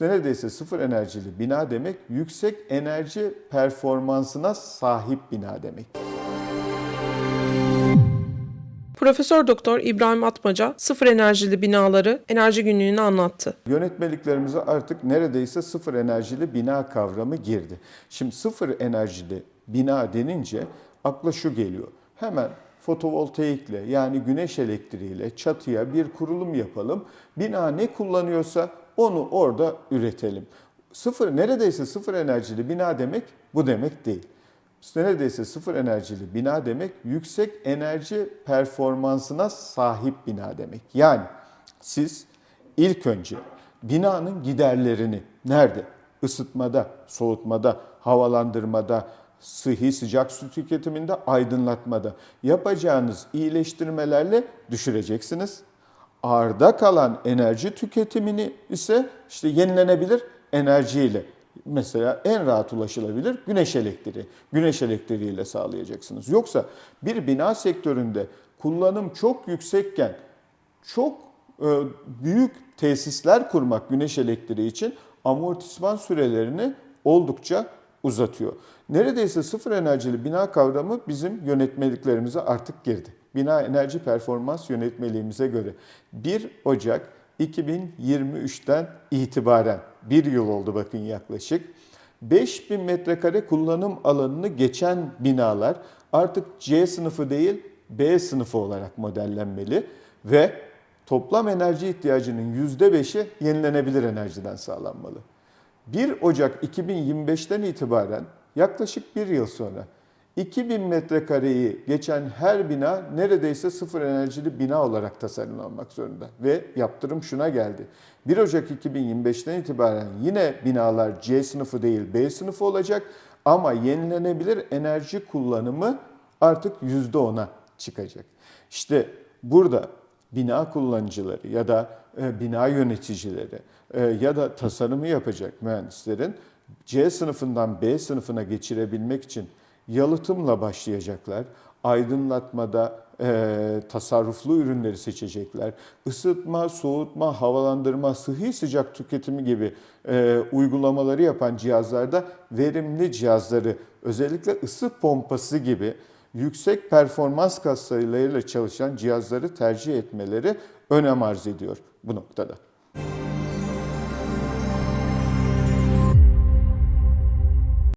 neredeyse sıfır enerjili bina demek yüksek enerji performansına sahip bina demek. Profesör Doktor İbrahim Atmaca sıfır enerjili binaları enerji günlüğünü anlattı. Yönetmeliklerimize artık neredeyse sıfır enerjili bina kavramı girdi. Şimdi sıfır enerjili bina denince akla şu geliyor. Hemen fotovoltaikle yani güneş elektriğiyle çatıya bir kurulum yapalım. Bina ne kullanıyorsa onu orada üretelim. Sıfır neredeyse sıfır enerjili bina demek bu demek değil. Neredeyse sıfır enerjili bina demek yüksek enerji performansına sahip bina demek. Yani siz ilk önce binanın giderlerini nerede? Isıtmada, soğutmada, havalandırmada, sıhhi sıcak su tüketiminde, aydınlatmada yapacağınız iyileştirmelerle düşüreceksiniz. Arda kalan enerji tüketimini ise işte yenilenebilir enerjiyle mesela en rahat ulaşılabilir güneş elektriği. Güneş elektriğiyle sağlayacaksınız. Yoksa bir bina sektöründe kullanım çok yüksekken çok e, büyük tesisler kurmak güneş elektriği için amortisman sürelerini oldukça uzatıyor. Neredeyse sıfır enerjili bina kavramı bizim yönetmeliklerimize artık girdi. Bina enerji performans yönetmeliğimize göre 1 Ocak 2023'ten itibaren bir yıl oldu bakın yaklaşık. 5000 metrekare kullanım alanını geçen binalar artık C sınıfı değil B sınıfı olarak modellenmeli ve toplam enerji ihtiyacının %5'i yenilenebilir enerjiden sağlanmalı. 1 Ocak 2025'ten itibaren yaklaşık bir yıl sonra 2000 metrekareyi geçen her bina neredeyse sıfır enerjili bina olarak tasarlanmak zorunda. Ve yaptırım şuna geldi. 1 Ocak 2025'ten itibaren yine binalar C sınıfı değil B sınıfı olacak ama yenilenebilir enerji kullanımı artık %10'a çıkacak. İşte burada bina kullanıcıları ya da e, bina yöneticileri e, ya da tasarımı yapacak mühendislerin C sınıfından B sınıfına geçirebilmek için yalıtımla başlayacaklar. Aydınlatmada e, tasarruflu ürünleri seçecekler. Isıtma, soğutma, havalandırma, sıhhi sıcak tüketimi gibi e, uygulamaları yapan cihazlarda verimli cihazları özellikle ısı pompası gibi yüksek performans kaslarıyla çalışan cihazları tercih etmeleri önem arz ediyor bu noktada.